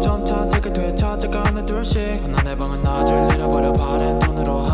점차 새게 돼 찾아가 하나 둘씩. 너내 방은 낮을 잃어버려 바랜 돈으로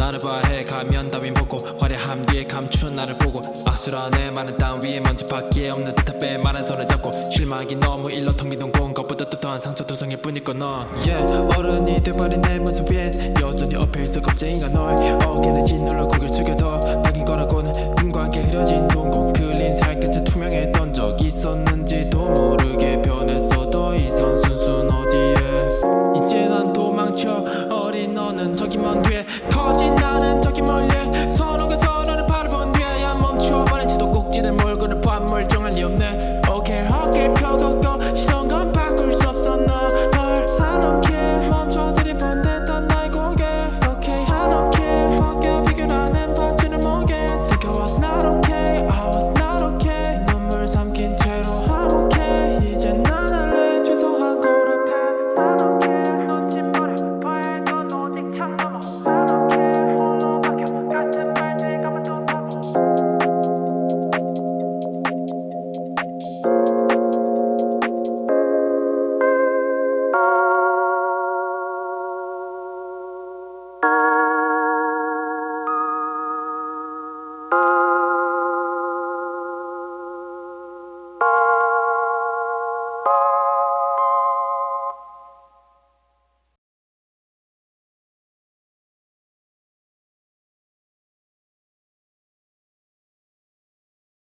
나를 봐해. 가면 따윈 벗고 화려함 뒤에 감춘 나를 보고 악수라네 많은 땅 위에 먼지밖에 없는 듯한 빼마른 손을 잡고 실망이 너무 일러 텅빈 공. 것보다 또한 상처 두성일 뿐일 거너. Yeah, 어른이 돼버린 내 모습 위엔 여전히 엎여있어 겁쟁이가 너의 어깨를 짓눌러 고개를 숙여도 박인 거라고는 꿈과 함께 흐려진